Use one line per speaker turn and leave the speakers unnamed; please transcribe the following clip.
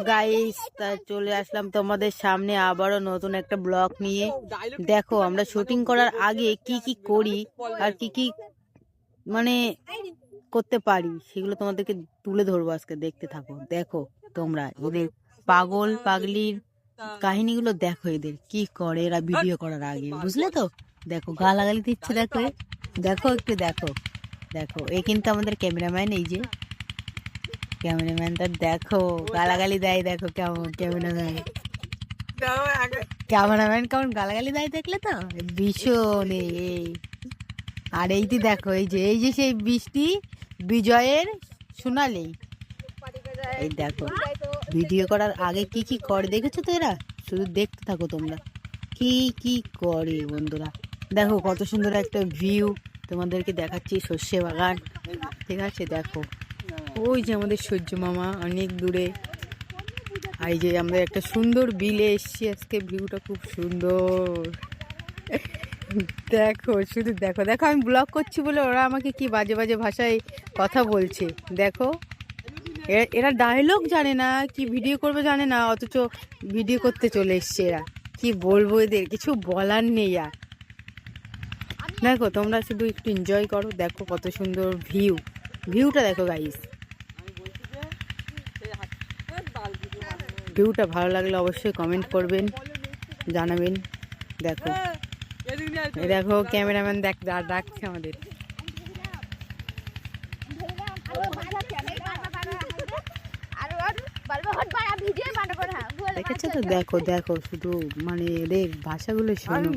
Guys তা চলে আসলাম তোমাদের সামনে আবারও নতুন একটা ব্লগ নিয়ে। দেখো, আমরা শুটিং করার আগে কি কি করি আর কি কি মানে করতে পারি, সেগুলো তোমাদেরকে তুলে ধরবো আজকে, দেখতে থাকো। দেখো, তোমরা এদের পাগল, পাগলির কাহিনীগুলো দেখো এদের, কি করে এরা ভিডিও করার আগে, বুঝলে তো? দেখো, গালাগালি দিচ্ছে, দেখো। দেখো, একটু দেখো। দেখো, এ কিন্তু আমাদের ক্যামেরাম্যান এই যে। ক্যামেরাম্যানটা দেখো গালাগালি দেয় দেখো কেমন ক্যামেরাম্যান ক্যামেরাম্যান কেমন গালাগালি দেয় দেখলে তো? ভীষণ এই। আর এই যে দেখো এই যে এই যে সেই বৃষ্টি বিজয়ের সোনালি। এই দেখো ভিডিও করার আগে কি কি করে দেখেছ তো এরা? শুধু দেখতে থাকো তোমরা। কি কি করে বন্ধুরা? দেখো কত সুন্দর একটা ভিউ তোমাদেরকে দেখাচ্ছি সর্ষে বাগান। ঠিক আছে দেখো। ওই যে আমাদের সূর্য মামা অনেক দূরে। এই যে আমরা একটা সুন্দর বিলে এসছি, আজকে ভিউটা খুব সুন্দর। দেখো, শুধু দেখো দেখো, আমি ব্লগ করছি বলে ওরা আমাকে কি বাজে বাজে ভাষায় কথা বলছে। দেখো, এরা ডায়লগ জানে না, কি ভিডিও করবে জানে না, অথচ ভিডিও করতে চলে এসছে এরা। কি বলব এদের, কিছু বলার নেই আর। দেখো, তোমরা শুধু একটু এনজয় করো, দেখো কত সুন্দর ভিউ ভিউটা দেখো গাইস ভিউটা ভালো লাগলে অবশ্যই কমেন্ট করবেন, জানাবেন, দেখো। দেখো ক্যামেরাম্যান দেখ ডাকছে আমাদের। দেখেছ তো? দেখো দেখো, শুধু মানে এদের ভাষাগুলো শোনো।